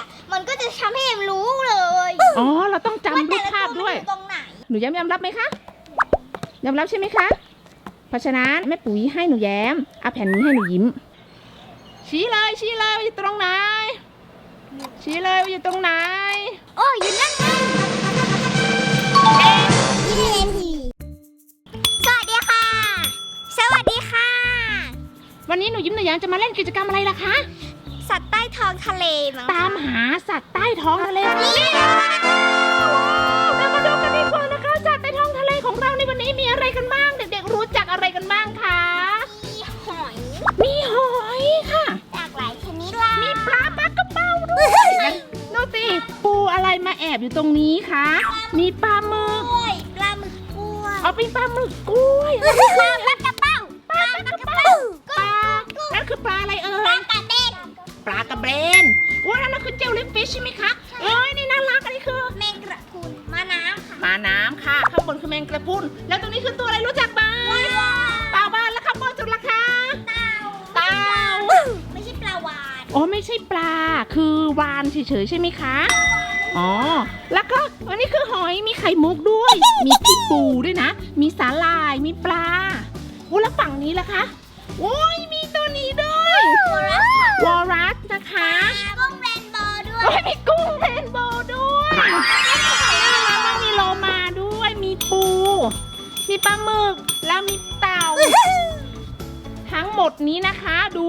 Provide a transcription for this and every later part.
อะ มันก็จะทำให้เอ็มรู้เลยอ๋อ เราต้องจำว่ารูแต่ปละภาพตัวด้วยมันอตรงไหน หนูแย้มยอมรับไหมคะยอมรับใช่ไหมคะ เพราะฉะนั้นแม่ปุ๋ยให้หนูแย้มเอาแผ่นนี้ให้หนูยิ้ม ชี้เลยชี้เลยว่าอยู่ตรงไหน ชี้เลยว่าอยู่ตรงไหน โอ้ยอยู่นั่นไงยี่เอ็นทีสวัสดีค่ะ สวัสดีค่ะ วันนี้หนูยิ้มหนูแย้มจะมาเล่นกิจกรรมอะไรล่ะคะ สัตว์ใต้ท้องทะเลมั้งตามหาสัตว์ใต้ท้องทะเลนี่เรามาดูกันดีกว่านะคะสัตว์ใต้ท้องทะเลของเราในวันนี้มีอะไรกันบ้าง เด็กๆรู้จักอะไรกันบ้างคะ มีหอย มีหอยค่ะ จากหลายชนิดล่ะมีปลาปลากระเป้าด้วยดูสิปูอะไรมาแอบอยู่ตรงนี้คะ มีปลาหมึกกล้วยปลาหมึกกล้วยเอาเป็นปลาหมึกกล้วยปลาปลากระเป้าปลาปลากระเป้าปลานั่นคือปลาอะไรเอ่ปลายกระเด็น ปลากระเบนว้านั่นคือเจลลิฟิชใช่ไหมคะเอ้ยนี่น่ารักอันนี้คือแมงกระพรุนมาน้ำค่ะหมาน้ำค่ะ ข้างบนคือแมงกระพรุนแล้วตรงนี้คือตัวอะไรรู้จักบ้างปลาบ้านแล้วข้างบนสุดละคะเต่าเต่าไม่ใช่ปลาวานอ๋อไม่ใช่ปลาคือวานเฉยๆใช่ไหมคะอ๋อ แล้วก็อันนี้คือหอย มีไข่มุกด้วย มีพี่ปูด้วยนะ มีสาหร่าย มีปลาโอ้แล้วฝั่งนี้ล่ะคะ โอ้ย มีตัวนี้ด้วยตั วรัสค่ะวอรัสนะคะมีกุ้งเรนโบว์ด้วยโอ้ยมีกุ้งเรนโบว์ด้วยแล้วมีโลมาด้วย มีปู มีปลาหมึก แล้วมีเต่า ทั้งหมดนี้นะคะ ดู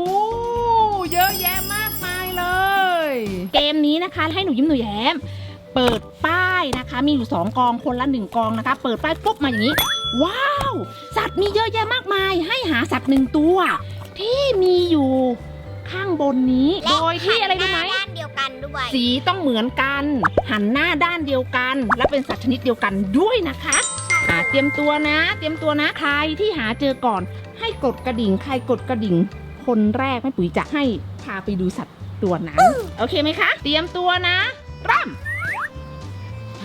เยอะแยะมากมายเลย เกมนี้นะคะให้หนูยิ้มหนูแย้ม เปิดป้ายนะคะ มีอยู่สองกองคนละหนึ่งกองนะคะ เปิดป้ายปุ๊บมาอย่างนี้ ว้าว สัตว์มีเยอะแยะมากมาย ให้หาสัตว์หนึ่งตัว ที่มีอยู่ ข้างบนนี้ โดยที่อะไรรู้ไหมด้านเดียวกันด้วยสีต้องเหมือนกัน หันหน้าด้านเดียวกัน และเป็นสัตว์ชนิดเดียวกันด้วยนะคะอ่าเตรียมตัวนะ เตรียมตัวนะใครที่หาเจอก่อน ให้กดกระดิ่งใครกดกระดิ่ง คนแรกแม่ปุ๋ยจะให้พาไปดูสัตว์ตัวนั้นโอเคไหมคะ เตรียมตัวนะเริ่ม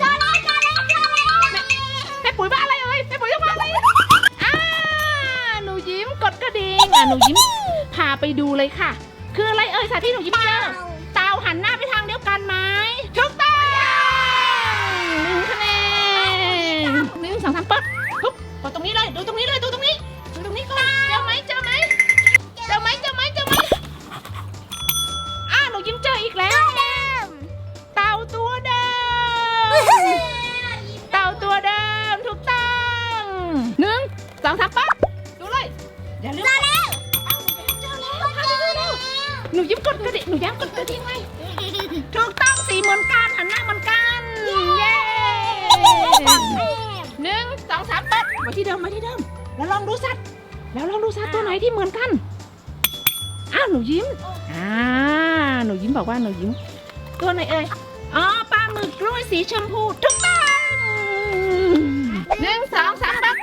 จอแล้วจอแล้วจอแล้วแม่ปุ๋ยว่าอะไรเอ่ยแม่ปุ๋ยจะว่าอะไรอ่าหนูยิ้มกดกระดิ่งอะหนูยิ้มพาไปดูเลยค่ะ คืออะไรเอ่ยสัตว์ที่หนูยิ้มเจอเตาหันหน้าไปทางเดียวกันไหมถูกต้องหนึ่งคะแนนหนึ่งสองสามเป หนูยิ้มกดกระดิ่งหนูย้ำกดกระดิ่งไว้ถูกต้องสีเหมือนกันหันหน้าเหมือนกันเย้หนึ่งสองสามปั๊บมาที่เดิมมาที่เดิม แล้วลองดูสัตว์ แล้วลองดูสัตว์ตัวไหนที่เหมือนกันอ้าวหนูยิ้มอ่าหนูยิ้มบอกว่าหนูยิ้ม ตัวไหนเอ่ยอ๋อปลาหมึกกล้วยสีชมพูถูกต้องหนึ่งสองสามปั๊บ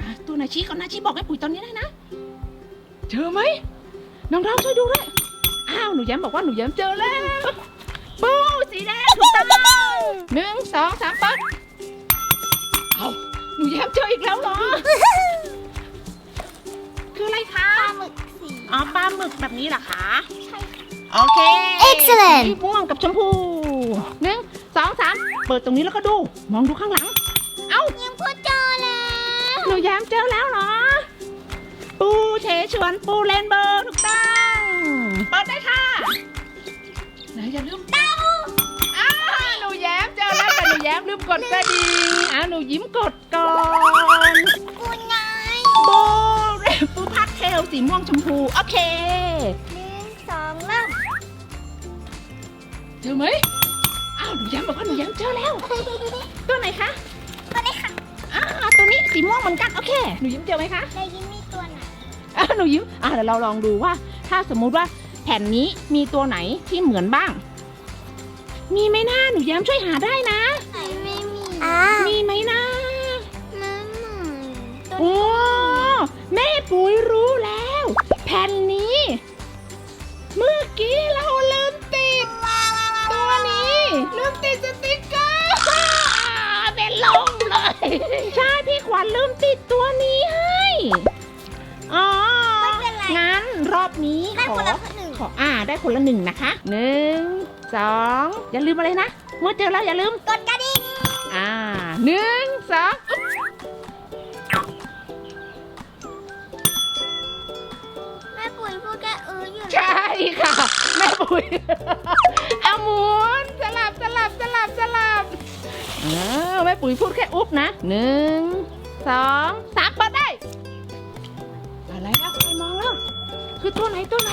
อะตัวไหนชี้ก่อนนะชี้บอกให้ปุ๋ยตอนนี้ได้นะเจอไหม น้องเราช่วยดูด้วยอ้าวหนูแย้มบอกว่าหนูแย้มเจอแล้วปูสีแดงถูกต้องหนึ่งสองสามปั๊บเอาหนูแย้มเจออีกแล้วเหรอ คืออะไรคะปลาหมึกสีอ๋อปลาหมึกแบบนี้เหรอคะใช่ค่ะโอเค Excellent สีม่วงกับชมพูหนึ่งสองสามเปิดตรงนี้แล้วก็ดู มองดูข้างหลัง เอ้ายังพูดเจอแล้ว หนูแย้มเจอแล้วเหรอ ปูเชชวนปูเลนเบอร์ถูกต้อง เปิดได้ค่ะ ไหนอย่าลืมเต้าอ้าหนูแย้มเจอแล้วแต่หนูแย้มลืมกดกระดิ่งอ่าหนูยิ้มกดก่อนกูไงปูปูพักเทลสีม่วงชมพู โอเคหนึ่งสองเริ่มเจอไหมอ้าวหนูแย้มบอกว่าหนูแย้มเจอแล้ว ตัวไหนคะตัวนี้ค่ะอ่าตัวนี้สีม่วงเหมือนกันโอเค หนูยิ้มเจอไหมคะในยิ้มมีตัวไหนอ่าหนูยิ้มอ่าเดี๋ยวเราลองดูว่า ถ้าสมมุติว่า แผ่นนี้มีตัวไหนที่เหมือนบ้าง มีไหมนะหนูแย้มช่วยหาได้นะไหนไม่มีอ่ามีไหมนะน้ำหนึ่งตัวโอ้แม่ปุ๋ยรู้แล้ว แผ่นนี้ เมื่อกี้เราลืมติด ตัวนี้ลืมติดสติกเกอร์เป็นลมเลย ใช่พี่ขวัญลืมติดตัวนี้ให้ อ๋อ ไม่เป็นไรงั้นรอบนี้ได้ขอคนละหนึ่ง ขออ่าได้คนละหนึ่งนะคะหนึ่งสองอย่าลืมอะไรนะเมื่อเจอแล้วอย่าลืมกดกระดิ่งอ่าหนึ่งสองอุ๊บแม่ปุ๋ยพูดแค่เอออยู่นะใช่ค่ะแม่ปุ๋ยเอาหมุนสลับสลับสลับสลับเออแม่ปุ๋ยพูดแค่อุ๊บนะหนึ่งสองสามเปิดได้อะไรนะใครมองแล้วคือตัวไหนตัวไหน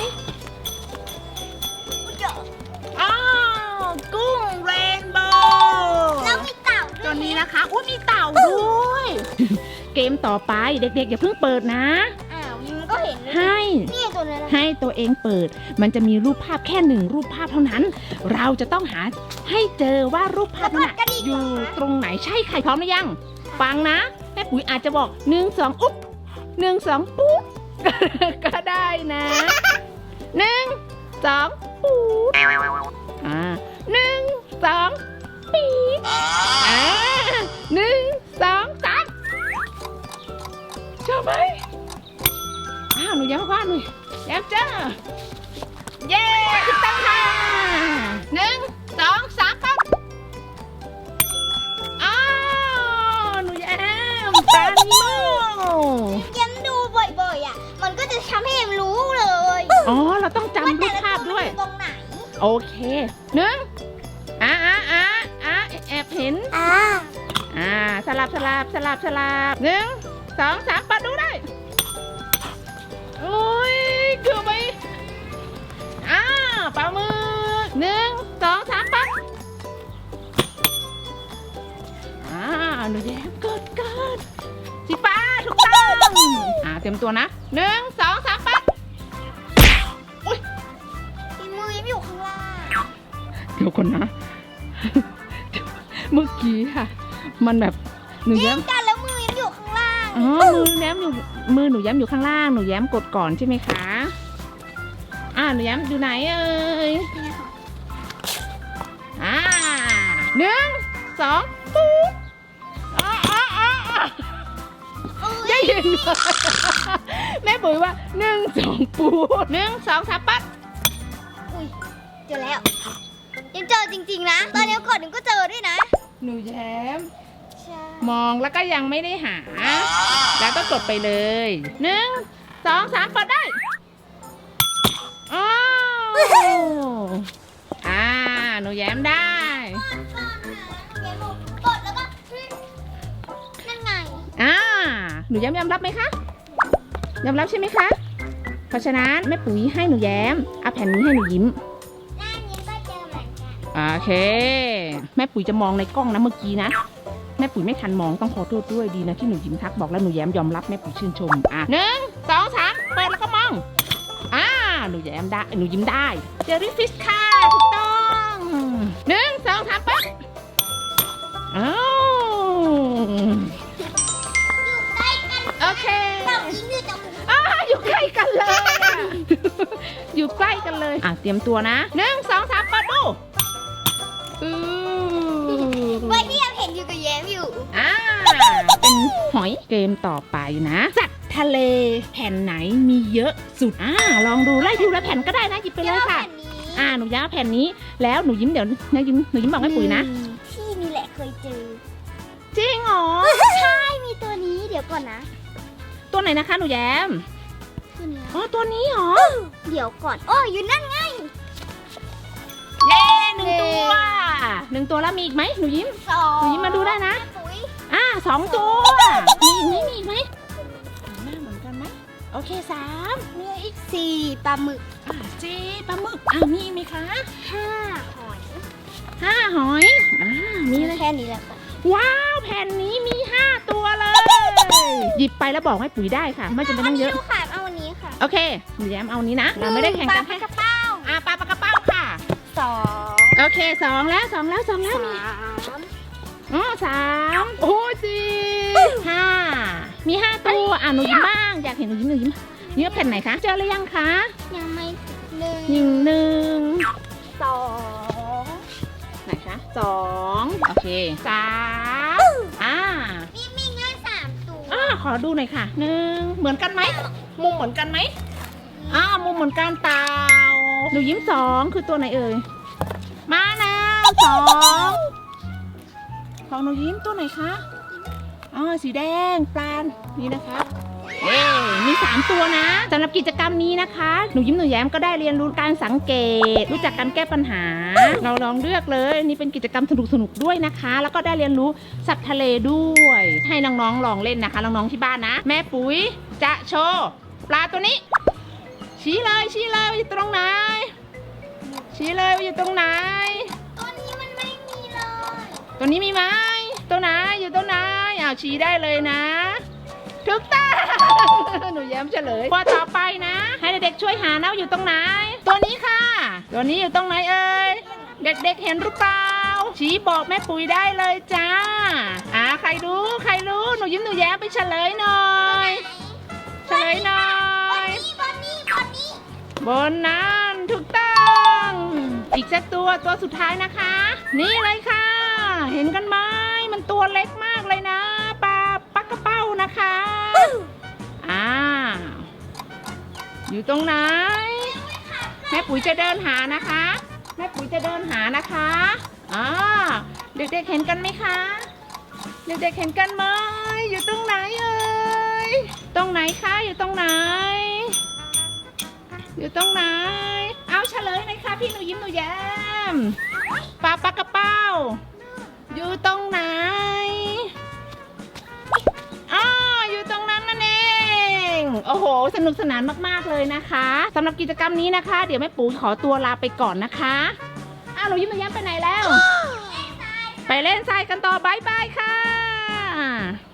กุ้งเรนโบว์แล้วมีเต่าด้ตัววยนี้นะคะอุ้ยมีเต่าด้วย เกมต่อไปเด็กๆอย่าเพิ่งเปิดนะ อ้าวมันก็เห็นนะให้นี่ตัวนั้นนะให้ตัวเองเปิด มันจะมีรูปภาพแค่หนึ่งรูปภาพเท่านั้น เราจะต้องหาให้เจอว่ารูปภาพนั้นน่ะอยู่ตรงไหนใช่ใครพร้อมหรือยัง ฟังนะแม่ปุ๋ยอาจจะบอกหนึ่งสองอุ๊บหนึ่งสองปุ๊บก็ได้นะหนึ่งสองาวหนูย้ำว่าหนูย้ำเจ้าเย้ถูกต้องค่ะหนึ่งสองสามปั๊บอ้าวหนูแย้มปลานิโมเอ็มดูบ่อยๆอะ มันก็จะทำให้เอ็มรู้เลยอ๋อ เราต้องจำรูแต่ปละภาพตัด้วยมันอตรงไหน โอเคหนึ่งอ่าอ่าอ่าอ่าแอบเห็น อ่า อ่า สลับสลับสลับสลับหนึ่งสองสามปัด เตรียมตัวนะหนึ่งสองสามปัดที่มือเอ็มอยู่ข้างล่าง เดี๋ยวก่อนนะ เมื่อกี้ค่ะ มันแบบหนูแย้มกันแล้วมือเอ็มอยู่ข้างล่าง อ๋อ มือแย้มอยู่ มือหนูแย้มอยู่ข้างล่าง หนูแย้มกดก่อนใช่ไหมคะ อ่าหนูแย้มอยู่ไหนเอ่ยอ่าหนึ่งสองปุ๊บอ่าอ่าอ่าอ่าได้ยินไหม แม่ปุ๋ยว่าหนึ่งสองปูดหนึ่งสองสามปัดอุ้ยเจอแล้วยังเจอจริง ๆ นะ ตอนนี้กดหนึ่งก็เจอด้วยนะหนูแย้มใช่มองแล้วก็ยังไม่ได้หา แล้วก็กดไปเลยหนึ่งสองสามกดได้อ้าวอ่าหนูแย้มได้กดแล้วก็นั่นไงอ่าหนูแย้มยอมรับไหมคะ ยอมรับใช่ไหมคะ เพราะฉะนั้นแม่ปุ๋ยให้หนูแย้มเอาแผ่นนี้ให้หนูยิ้มหน้านี้ก็เจอเหมือนกันโอเค แม่ปุ๋ยจะมองในกล้องนะเมื่อกี้นะ แม่ปุ๋ยไม่ทันมองต้องขอโทษด้วยดีนะที่หนูยิ้มทักบอกแล้วหนูแย้มยอมรับแม่ปุ๋ยชื่นชมอะหนึ่งสองสามเปิดแล้วก็มองอ่าหนูแย้มได้หนูยิ้มได้เจอรี่ฟิชค่ะ เลยอะอยู่ใกล้กันเลย อะเตรียมตัวนะหนึ่งสองสามเปิดดูอือไว้ที่ยังเห็นอยู่กับแย้มอยู่ อ่าเป็นหอยเกมต่อไปนะสัตว์ทะเลแผ่นไหนมีเยอะสุดอ่าลองดูไล่ดูละแผ่นก็ได้นะหยิบไปเลยค่ะ อ่าหนูย้าแผ่นนี้แล้วหนูยิ้มเดี๋ยวนะยิ้มหนูยิ้มบอกแม่ปุ๋ยนะ ที่นี่แหละเคยเจอ จริงเหรอ ใช่ มีตัวนี้เดี๋ยวก่อนนะ ตัวไหนนะคะหนูแย้มตัวนี้ อ๋อตัวนี้เหรอ เดี๋ยวก่อน โอ้ยอยู่นั่นไง เย้หนึ่งตัวหนึ่งตัวแล้วมีอีกไหมหนูยิ้ม สองหนูยิ้มมาดูได้นะแม่ปุ๋ยอ่าสองตัว มีอีกไหมมีอีกไหมหน้าเหมือนกันไหมโอเคสามมีอีกสี่ปลาหมึกอ่าจีปลาหมึกอ่ามีไหมคะห้าหอยห้าหอยอ่ามีเลยแค่นี้แหละค่ะว้าวแผ่นนี้มีห้าตัวเลย หยิบไปแล้วบอกให้ปุ๋ยได้ค่ะ ไม่จำเป็นต้องเยอะานี้ดูค่ะเอาอันนี้ค่ะโอเคหนูแย้มเอานี้นะเราไม่ได้แข่งกันปลาากระเป้าอ่าปลาปลากระเป้าค่ะสองโอเคสองแล้วสองแล้วสองแล้วมีสามอ๋อสามโอ้ยสี่ห้ามีห้าตัวอะหนูยิ้มบ้างอยากเห็นหนูยิ้มหนูยิ้มนี่ว่าแผ่นไหนคะเจอหรือยังคะยังไม่หนึ่งหนึ่งหนึ่งสองไหนคะสองโอเคสาม ขอดูหน่อยค่ะหนึ่งเหมือนกันไหมมุมเหมือนกันไหมอ่ามุมเหมือนกันเตาหนูยิ้มสองคือตัวไหนเอ่ยมาแล้วสองของหนูยิ้มตัวไหนคะอ๋อสีแดงปลานนี่นะคะ เย้มีสามตัวนะสำหรับกิจกรรมนี้นะคะ หนูยิ้มหนูแย้มก็ได้เรียนรู้การสังเกต รู้จักการแก้ปัญหา เราลองเลือกเลย นี่เป็นกิจกรรมสนุกๆด้วยนะคะ แล้วก็ได้เรียนรู้สัตว์ทะเลด้วย ให้น้องๆลองเล่นนะคะ น้องๆที่บ้านนะ แม่ปุ๋ยจะโชว์ปลาตัวนี้ ชี้เลยชี้เลยว่าอยู่ตรงไหน ชี้เลยว่าอยู่ตรงไหน ตัวนี้มันไม่มีเลย ตัวนี้มีไหมตัวไหนอยู่ตัวไหนอ้าวชี้ได้เลยนะ ถูกต้องหนูแย้มเฉลยข้อต่อไปนะ ให้เด็กๆช่วยหานะว่าอยู่ตรงไหน ตัวนี้ค่ะ ตัวนี้อยู่ตรงไหนเอ่ย เด็กๆเห็นหรือเปล่า ชี้บอกแม่ปุ๋ยได้เลยจ้า อ่าใครรู้ ใครรู้ หนูยิ้มหนูแย้มไปเฉลยหน่อย เฉลยหน่อบนยนี้บนนี้บนนี้บนนั้นถูกต้อง อีกสักตัวตัวสุดท้ายนะคะ นี่เลยค่ะ เห็นกันไหมมันตัวเล็กมากเลยนะปลาปักกระเป้านะคะ อ้าอยู่ตรงไหน แม่ปุ๋ยจะเดินหานะคะ แม่ปุ๋ยจะเดินหานะคะอ่าเด็กๆเห็นกันไหมคะ เด็กๆเห็นกันไหมอยู่ตรงไหนเอ่ย ตรงไหนคะ อยู่ตรงไหน อยู่ตรงไหน เอาเฉลยหน่อยค่ะพี่หนูยิ้มหนูแย้ม กสนานมากๆเลยนะคะสำหรับกิจกรรมนี้นะคะ เดี๋ยวแม่ปูขอตัวลาไปก่อนนะคะอ้าวหนูยิ้มหนูแย้มไปไหนแล้ว ไปเล่นทรายกันต่อบายบายค่ะ